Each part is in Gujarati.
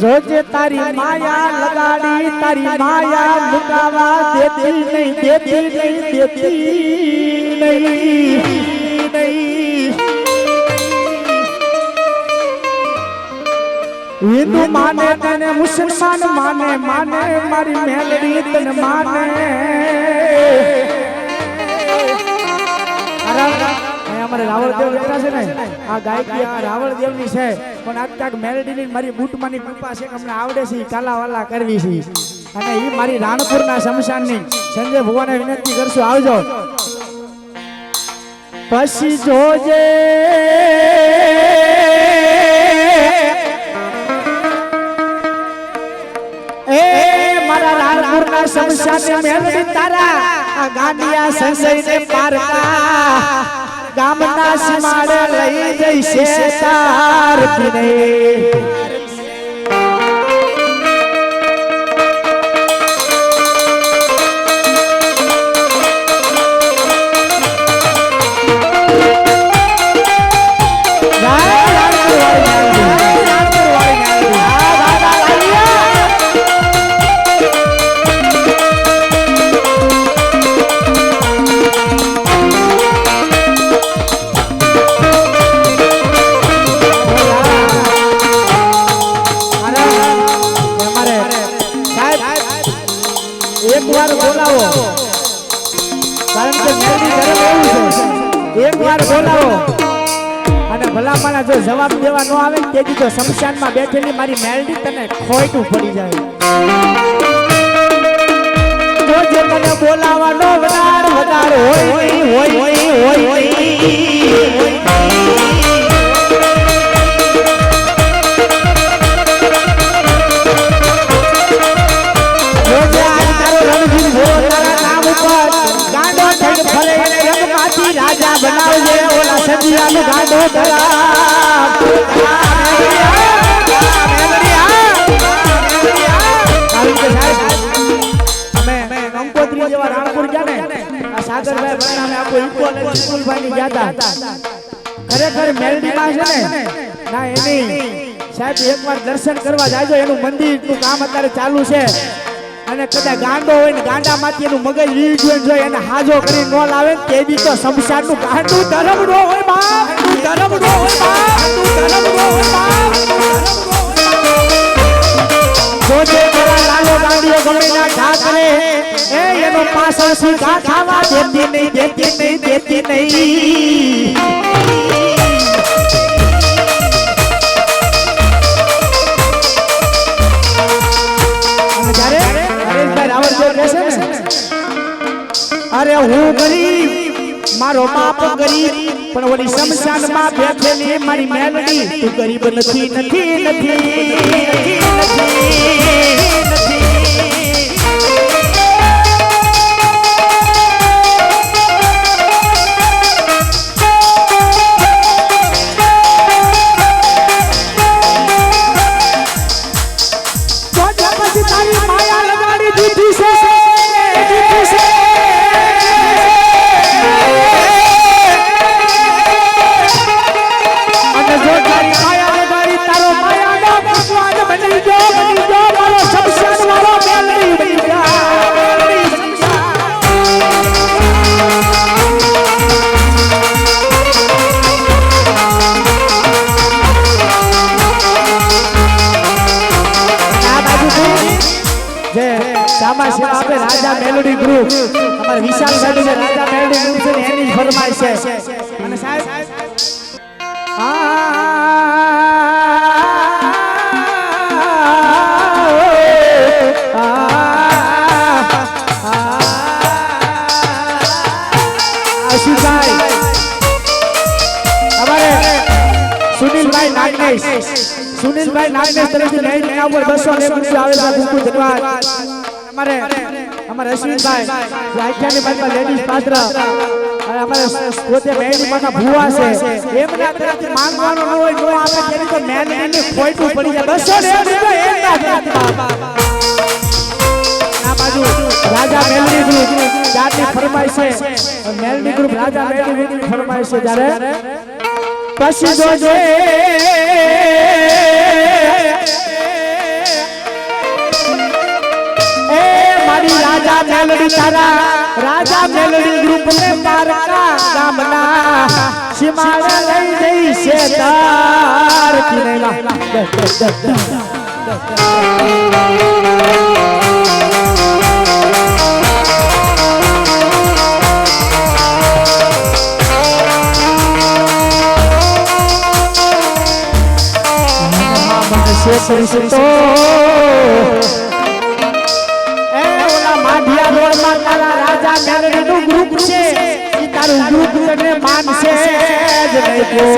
જોજે તારી માયા લગાડી, તારી માયા મુકાવા દેતી નહીં દેતી નહીં દેતી નહીં. હિન્દુ માને તને, મુસલમાન માને માને મારી મેલડી તને માને. અમારે રાવળદેવ બેઠા છે ને? આ ગાયકી આ રાવળદેવની છે. પણ આજ કાંક મેલડીની મારી બૂટમાંની કૃપા છે અમને આવડે છે કાલાવાલા કરવી છે. અને એ મારી રાણપુરના શમશાનની. સંજય ભુવાને વિનંતી કરશું આવજો. પછી જોજે. એ મારા રાણપુરના શમશાને મેલડી તારા આ ગાંડિયા સંસઈને પારકા ગામના સીમાડે લઈ જઈ છે તાર પીને બોલાવો. અને ભલામણા જો જવાબ દેવા ન આવે ને તેથી તો શમશાનમાં બેઠેલી મારી મેલડી તને ખોટું પડી જાય. જો જે તને બોલાવાનો વધાર વધાર હોય હોય હોય હોય હોય ખરેખર મેલડી માં છે ને ના એની. સાહેબ દર્શન કરવા જાજો. એનું મંદિરનું કામ અત્યારે ચાલુ છે. અને કદાચ ગાંડો હોય ને ગાંડામાંથી એનું મગજ રીજ્યું જોઈએ એને હાજો કરી ન લાવે તે બી તો શમશાનનું ગાંડું ધરમ નો હોય બાપ. ધરમ નો હોય બાપ. ધરમ નો હોય બાપ. જોજે મારા લાલો એનો પાછળથી ખાવા દેતી નહીં દેતી નહીં દેતી નહીં. અરે હું ગરીબ, મારો બાપ ગરીબ, પણ ઓલી શમશાનમાં બેઠેલી મારી મેલડી, તું ગરીબ નથી નથી નથી નથી નથી. શામા સેવા આપે, રાજા મેલોડી ગ્રુપ અમારે વિશાલ સાહેબ છે રાજા મેલોડી ગ્રુપ છે એની જ ફરમાઈશ છે. અને સાહેબ સુનિલભાઈ નાગનેશ. સુનિલભાઈ નાગનેશ તરફથી એના ઉપર બસો ને આવે ખૂબ ધન્યવાદ અમારે અમારે અશ્વિનભાઈ વ્યાખ્યાની બાજુમાં લેડીઝ પાત્ર અને ન હોય રાજા મેલડી ગ્રુપ જોજે રાજા મેલડી તારા રાજા મેલડી ગ્રુપ ને તારકા ગામના સીમાડે લઈ જઈ છે તાર કિરેલા શ્રી શ્રી માઢિયા મારા રાજા રાજા મેલડીનું ગ્રુપ છે. ઈ તારું ગ્રુપ તને માનશે જ નહીં કોઈ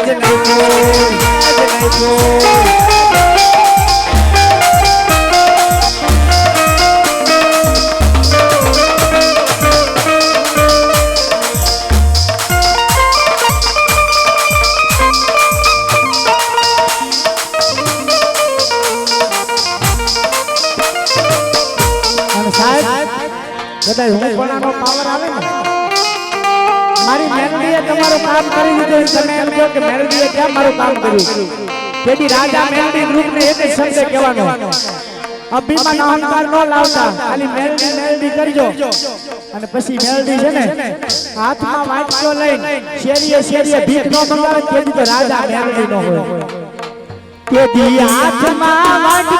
જ નહીં કોઈ જ નહીં કોઈ કદાચ હું પણ પાવર આવે ને? મારી મેલડીએ તમારું કામ કરી દીધું તમે એમ કહો કે મેલડીએ કેમ મારું કામ કર્યું? તેથી રાજા મેલડી ગ્રુપને એક જ શબ્દ કહેવાનો. અભિમાન અહંકાર ન લાવતા. ખાલી મેલડી મેલડી કરજો. અને પછી મેલડી છે ને, હાથમાં વાટકો લઈને શેરીએ શેરીએ ભીખ ન મંગાવે તેથી તો રાજા મેલડી ન હોય. તેથી હાથમાં વાટકો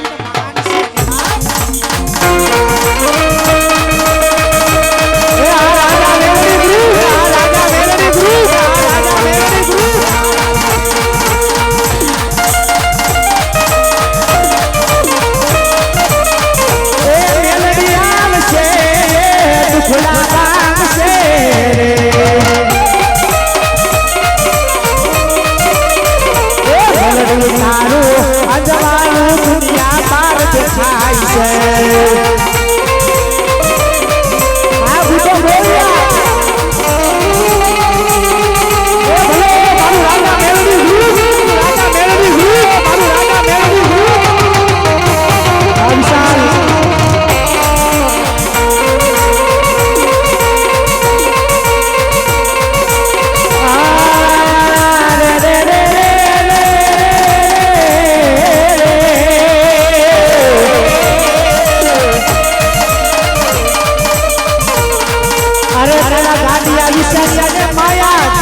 say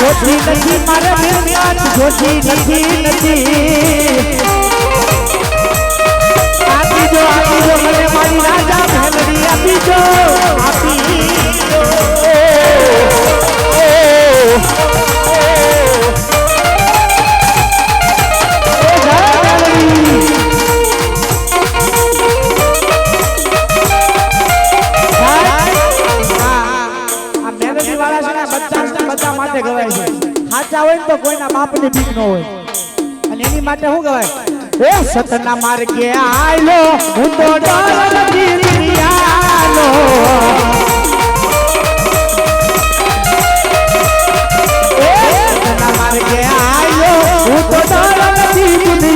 જોતી નથી, મારે મિલકત જોતી નથી નથી. આપી જો આપી જો મને મારી રાજા ભેલડી આપી દો તો બીક ન હોય. અને એની માટે શું કહેવાય? એ સતના માર્ગે આયલો હું તો સતના માર્ગે આયલો હું તો ડર નથી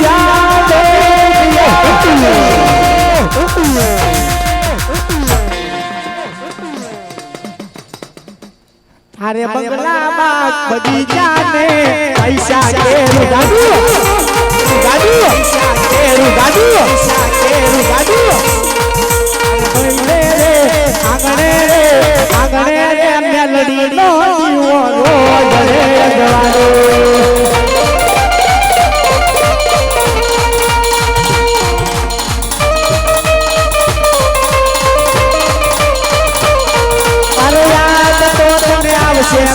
અરે બંગલામાં બગીચાને પૈસા કેરું દાદુ દાદુ કેરું દાદુ કેરું દાદુ આંગણે રે આંગણે રે આંગણે રે મેલડી નો દીવો રોજ રે જવાનો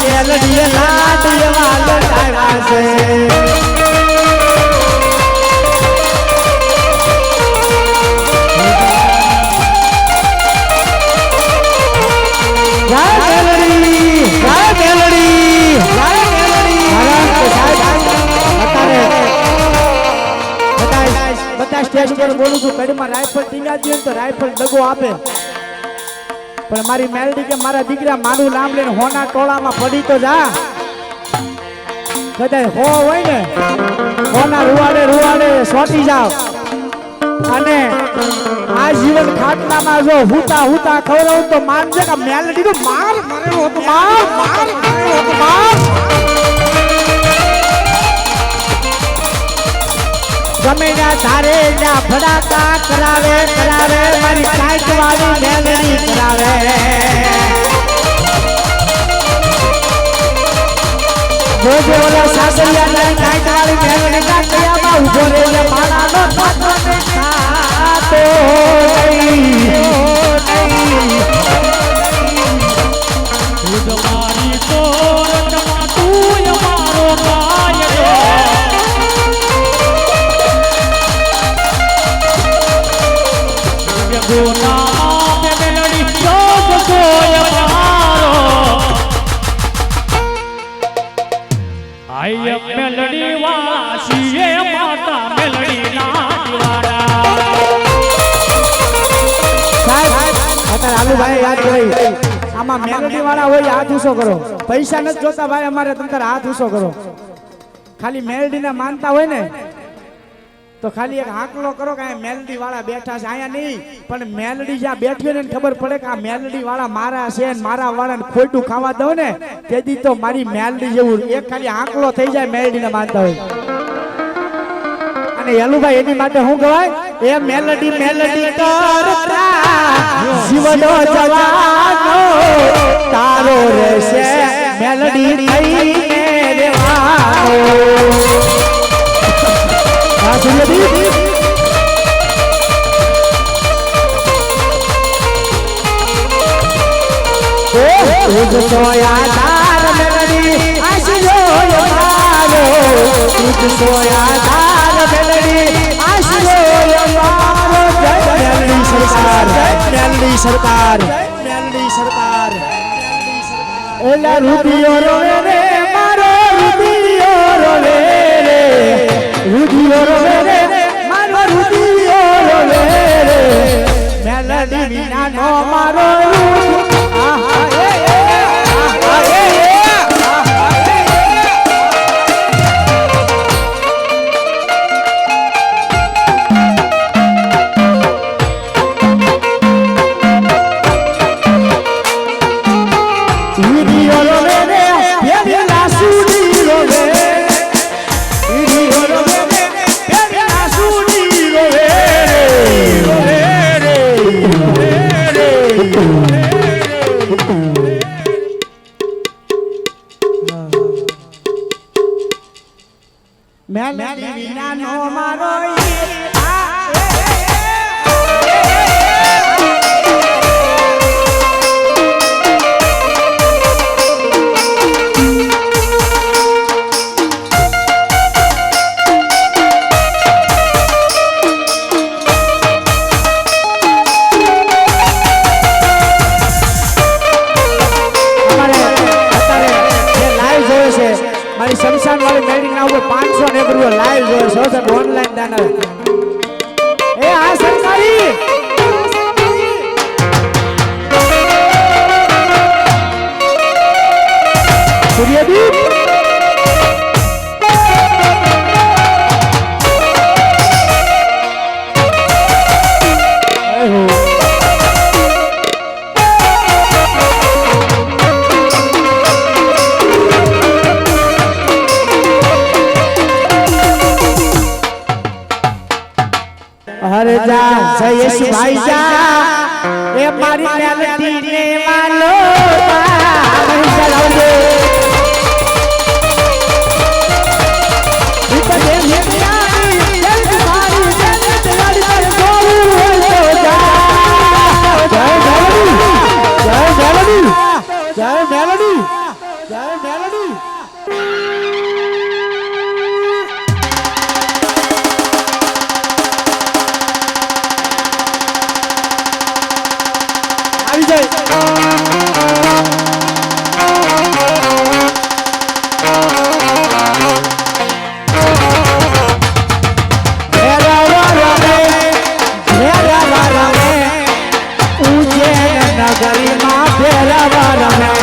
મેલડી મહારાજ તો સાહેબ અત્યારે બધા સ્ટેજ ઉપર બોલું છું કડીમાં રાઇફલ ટીંગા દે તો રાઇફલ દગો આપે પણ મારી મેલડી કે મારા દીકરા મારું નામ લઈને હોના ટોળામાં પડી તો જા. કદાચ હો હોય ને, હોના રૂવાડે રૂવાડે સોટી જાવ અને આ જીવન ખાટલામાં જો હુતા હુતા ખવડાવું તો માનજે કે મેલડી નું માર મરેલો હતો, માર માર મરેલો હતો, માર. જમીના ધારે ના ફડાતા કરાવે કરાવે. જોજે ઓલા સાસરિયા ને કાંઈક વાળી ના કયામાં ઊભો રે ને મારાનો થાતો ને થાતો નહીં. ખુદ મારી કોરટમાં તું અમારો કાયરો જગોના આમાં મેલોડી વાળા હોય હાથ ઊંચો કરો. પૈસા નથી જોતા ભાઈ અમારે તમે તારે હાથ ઊંચો કરો. ખાલી મેલડીને માનતા હોય ને તો ખાલી એક હાકલો કરો કે અહીંયા મેલડી વાળા બેઠા છે. અહીંયા નહીં પણ મેલડી જ્યાં બેઠી ને ખબર પડે કે આ મેલડી વાળા મારા છે ને મારા વાળાને ખોટું ખાવા દો ને તેથી તો મારી મેલડી જેવું એક ખાલી હાકલો થઈ જાય મેલડીને માનતા હોય. અને યલુભાઈ એની માટે શું કહેવાય એ મેલડી મેલડી કરતા જીવનો જવાનો તારો રહેશે. મેલડી થઈને રેવાનો સોયા તાર મેલડી આશરો મારો. તુજ સરકાર સરકાર એલા રૂપિયો રોવે રે મારો રૂપિયો રોવે રે રૂપિયો રોવે રે મારો રૂપિયો રોવે રે મેલડી વિના નો મારો રૂપિયો விட்டு ઉપર પાંચસો ને રૂપિયા લાઈવ જોયો છો સાહેબ ઓનલાઈન દાનર એ આ સરકારી સૂર્યદીપ જા ભાઈ જા. એ મારી મેલડી ને માલો જય વિપદે Havana now.